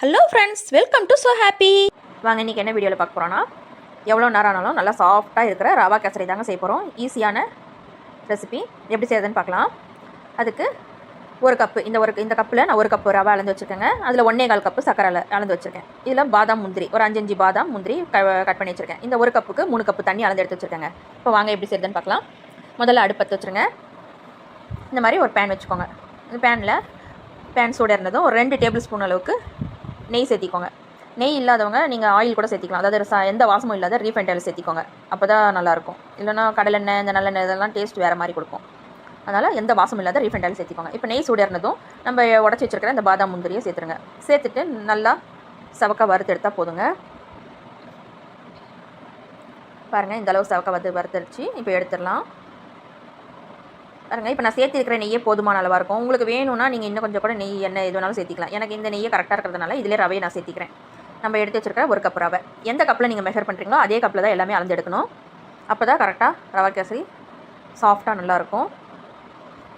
Hello friends welcome to so happy வாங்க இன்றைக்கி என்ன வீடியோவில் பார்க்க போகிறோன்னா எவ்வளோ நேரம் ஆனாலும் நல்லா சாஃப்டாக இருக்கிற ரவா கேசரி தாங்க செய்ய போகிறோம் ஈஸியான ரெசிபி எப்படி செய்யறதுன்னு பார்க்கலாம். அதுக்கு ஒரு கப்பு இந்த ஒரு இந்த கப்பில் நான் ஒரு கப்பு ரவா அளந்து வச்சுருக்கேங்க. அதில் ஒன்றே கால் கப்பு சக்கரை அளந்து வச்சுருக்கேன். இதில் பாதாம் முந்திரி ஒரு அஞ்சஞ்சு பாதாம் முந்திரி க கட் பண்ணி வச்சுருக்கேன். இந்த ஒரு கப்புக்கு மூணு கப்பு தண்ணி அளந்து எடுத்து வச்சுருக்கேங்க. இப்போ வாங்க எப்படி செய்யறதுன்னு பார்க்கலாம். முதல்ல அடுப்பத்து வச்சுருங்க. இந்த மாதிரி ஒரு பேன் வச்சுக்கோங்க. இந்த பேனில் பேன் சூடாக இருந்ததும் ஒரு ரெண்டு டேபிள் ஸ்பூன் அளவுக்கு நெய் சேர்த்திக்கோங்க. நெய் இல்லாதவங்க நீங்கள் ஆயில் கூட சேர்த்திக்கலாம். அதாவது சா எந்த வாசமும் இல்லாத ரீஃபைண்ட் ஆயில் சேர்த்திக்கோங்க. அப்போ தான் நல்லாயிருக்கும் இல்லைனா கடலெண்ணெய் இந்த நல்லெண்ணெய் இதெல்லாம் டேஸ்ட் வேறு மாதிரி கொடுக்கும். அதனால் எந்த வாசமும் இல்லாத ரீஃபைண்ட் ஆயில் சேர்த்திக்கோங்க. இப்போ நெய் சூடு நம்ம உடச்சி வச்சிருக்கிற இந்த பாதாம் முந்திரியை சேர்த்துருங்க. சேர்த்துட்டு நல்லா சவக்க வறுத்து எடுத்தால் போதுங்க. பாருங்கள் இந்த அளவு சவக்க வறுத்து வறுத்தடிச்சு இப்போ எடுத்துடலாம். பாருங்க. இப்போ நான் சேர்த்திருக்கிற நெய்யே போதுமான அளவாக இருக்கும். உங்களுக்கு வேணும்னா நீங்கள் இன்னும் கொஞ்சம் கூட நெய் எண்ணெய் எது வேணாலும் சேர்த்திக்கலாம். எனக்கு இந்த நெய்யை கரெக்டாக இருக்கிறதுனால இதிலே ரவையை நான் சேர்த்திக்கிறேன். நம்ம எடுத்து வச்சிருக்கிற ஒரு கப் ரவை. எந்த கப்பில் நீங்கள் மெஷர் பண்ணுறீங்களோ அதே கப்பில் தான் எல்லாமே அளந்து எடுக்கணும். அப்போ தான் கரெக்டாக ரவை கேசரி சாஃப்டாக நல்லாயிருக்கும்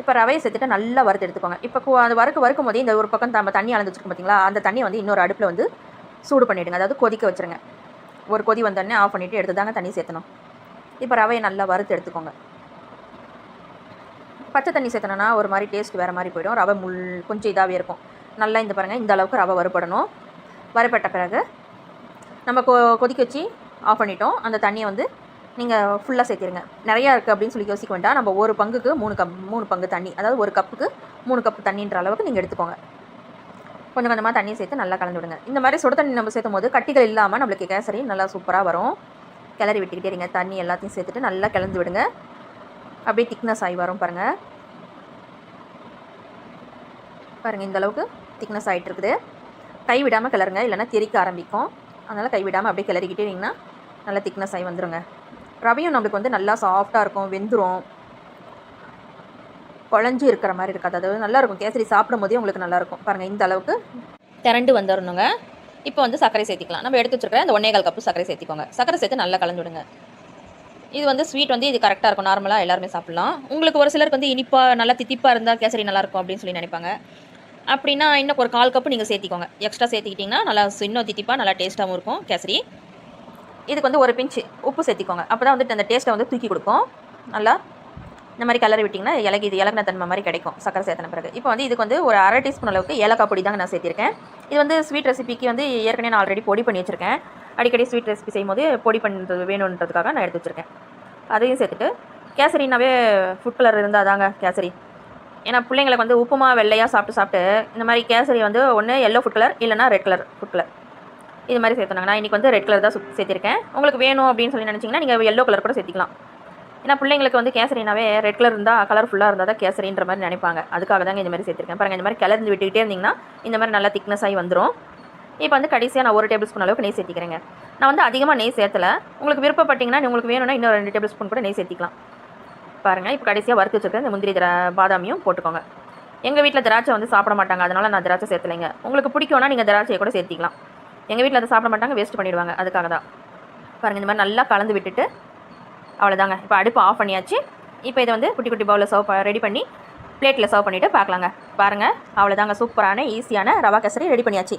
இப்போ ரவையை சேர்த்துட்டு நல்லா வறுத்து எடுத்துக்கோங்க. இப்போ அது வறுக்க வறுக்கும் போதே இந்த ஒரு பக்கம் நம்ம தண்ணி அளந்து வச்சுருக்கோம் பார்த்தீங்களா அந்த தண்ணி வந்து இன்னொரு அடுப்பில் வந்து சூடு பண்ணிவிடுங்க அதாவது கொதிக்க வச்சுருங்க. ஒரு கொதி வந்தோடனே ஆஃப் பண்ணிவிட்டு எடுத்து தாங்க தண்ணி சேர்த்தணும். இப்போ ரவையை நல்லா வறுத்து எடுத்துக்கோங்க. பச்சை தண்ணி சேர்த்தணும்னா ஒரு மாதிரி டேஸ்ட் வேறு மாதிரி போயிடும். ரவை முள் கொஞ்சம் இதாகவே இருக்கும். நல்லா இந்த பாருங்கள் இந்த அளவுக்கு ரவை வறுபடணும். வறுபட்ட பிறகு நம்ம கொ கொதிக்க வச்சு ஆஃப் பண்ணிட்டோம். அந்த தண்ணியை வந்து நீங்கள் ஃபுல்லாக சேர்த்திருங்க. நிறையா இருக்குது அப்படின்னு சொல்லி யோசிக்க வேண்டாம். நம்ம ஒரு பங்குக்கு மூணு கப் மூணு பங்கு தண்ணி அதாவது ஒரு கப்புக்கு மூணு கப்பு தண்ணின்ற அளவுக்கு நீங்கள் எடுத்துக்கோங்க. கொஞ்சம் கொஞ்சமாக தண்ணியை சேர்த்து நல்லா கலந்து விடுங்க. இந்த மாதிரி சுட தண்ணி நம்ம சேர்த்தும் போது கட்டிகள் இல்லாமல் நம்மளுக்கு கேசரி நல்லா சூப்பராக வரும். கிளறி விட்டுக்கிட்டே இருங்க. தண்ணி எல்லாத்தையும் சேர்த்துட்டு நல்லா கலந்து விடுங்க. அப்படியே திக்னஸ் ஆகி வரும் பாருங்கள் பாருங்கள் இந்த அளவுக்கு திக்னஸ் ஆகிட்டு இருக்குது. கை விடாமல் கிளறுங்க இல்லைன்னா தெரிக்க ஆரம்பிக்கும். அதனால் கை விடாமல் அப்படியே கிளறிக்கிட்டே இருந்தீங்கன்னா நல்லா திக்னஸ் ஆகி வந்துடுங்க ரவையும் நம்மளுக்கு வந்து நல்லா சாஃப்டாக இருக்கும் வெந்துரும். குழஞ்சி இருக்கிற மாதிரி இருக்காது. அதாவது நல்லாயிருக்கும் கேசரி சாப்பிடும் போதே உங்களுக்கு நல்லாயிருக்கும் பாருங்கள் இந்த அளவுக்கு திரண்டு வந்துடணுங்க இப்போ வந்து சர்க்கரை சேர்த்திக்கலாம். நம்ம எடுத்து வச்சிருக்கிற அந்த ஒன்னே கால் கப்பு சர்க்கரை சேர்த்திக்கோங்க. சர்க்கரை சேர்த்து நல்லா கலந்துவிடுங்க இது வந்து ஸ்வீட் வந்து இது கரெக்டாக இருக்கும். நார்மலாக எல்லாருமே சாப்பிட்லாம். உங்களுக்கு ஒரு சிலருக்கு வந்து இனிப்பாக நல்லா தித்திப்பாக இருந்தால் கேசரி நல்லாயிருக்கும் அப்படின்னு சொல்லி நினைப்பாங்க. அப்படின்னா இன்னும் ஒரு கால் கப்பு நீங்கள் சேர்த்திக்கோங்க. எக்ஸ்ட்ரா சேர்த்திக்கிட்டிங்கன்னா நல்லா இன்னும் தித்திப்பாக நல்லா டேஸ்ட்டாகவும் இருக்கும் கேசரி. இதுக்கு வந்து ஒரு பிஞ்சு உப்பு சேர்த்திக்கோங்க. அப்போ தான் வந்துட்டு அந்த டேஸ்ட்டை வந்து தூக்கி கொடுக்கும். நல்லா இந்த மாதிரி கலரி விட்டிங்கன்னா இலகி இது இலகின தன்மை மாதிரி கிடைக்கும். சக்கரை சேர்த்தன பிறகு. இப்போ வந்து இதுக்கு வந்து ஒரு அரை டீஸ்பூன் அளவுக்கு ஏலக்காய் பொடி தாங்க நான் சேர்த்திருக்கேன். இது வந்து ஸ்வீட் ரெசிபிக்கு வந்து ஏற்கனவே நான் ஆல்ரெடி பொடி பண்ணி வச்சுருக்கேன். அடிக்கடி ஸ்வீட் ரெசிபி செய்யும்போது பொடி பண்ணுறது வேணுன்றதுக்காக நான் எடுத்து வச்சுருக்கேன். அதையும் சேர்த்துட்டு கேசரினாவே ஃபுட் கலர் இருந்தால் தாங்க கேசரி. ஏன்னா பிள்ளைங்களுக்கு வந்து உப்புமா வெள்ளையாக சாப்பிட்டு சாப்பிட்டு இந்த மாதிரி கேசரி வந்து ஒன்று எல்லோ ஃபுட் கலர் இல்லைனா ரெட் கலர் ஃபுட் கலர் இது மாதிரி சேர்த்துனாங்க. நான் இன்றைக்கி வந்து ரெட் கலர் தான் சேர்த்திருக்கேன். உங்களுக்கு வேணும் அப்படின்னு சொல்லி நினச்சிங்கன்னா நீங்கள் எல்லோ கலர் கூட சேர்த்திக்கலாம். ஏன்னா பிள்ளைங்களுக்கு வந்து கேசரினாவே ரெட் கலர் இருந்தால் கலர்ஃபுல்லாக இருந்தால் தான் கேசரின்ற மாதிரி நினைப்பாங்க. அதுக்காக தாங்க இந்த மாதிரி சேர்த்துருக்கேன். பாருங்கள் இந்த மாதிரி கிளர்ந்து விட்டுக்கிட்டே இருந்தீங்கன்னா இந்த மாதிரி நல்லா திக்னஸ் ஆகி வந்துடும் இப்போ வந்து கடைசியாக நான் ஒரு டேபிள் ஸ்பூன் அளவுக்கு நெய் சேர்த்திக்கிறேங்க. நான் வந்து அதிகமாக நெய் சேர்த்தலை. உங்களுக்கு விருப்பப்பட்டீங்கன்னா உங்களுக்கு வேணும்னா இன்னும் ரெண்டு டேபிள் ஸ்பூன் கூட நெய் சேர்த்திக்கலாம். பாருங்கள் இப்போ கடைசியாக வறுத்து வச்சுருக்க இந்த முந்திரி திரா பாதாமியும் போட்டுக்கோங்க. எங்கள் வீட்டில் திராட்சை வந்து சாப்பிட மாட்டாங்க அதனால் நான் திராட்சை சேர்த்துலைங்க. உங்களுக்கு பிடிக்கும்னா நீங்கள் திராட்சையை கூட சேர்த்திக்கலாம். எங்கள் வீட்டில் அதை சாப்பிட மாட்டாங்க வேஸ்ட் பண்ணிடுவாங்க அதுக்காக தான். பாருங்கள் இந்த மாதிரி நல்லா கலந்து விட்டுட்டு அவ்வளோதாங்க இப்போ அடுப்பு ஆஃப் பண்ணியாச்சு. இப்போ இதை வந்து குட்டி குட்டி பவுலில் சர்வ் ரெடி பண்ணி பிளேட்டில் சர்வ் பண்ணிவிட்டு பார்க்கலாங்க. பாருங்கள் அவ்வளோதாங்க சூப்பரான ஈஸியான ரவா கசரி ரெடி பண்ணியாச்சு.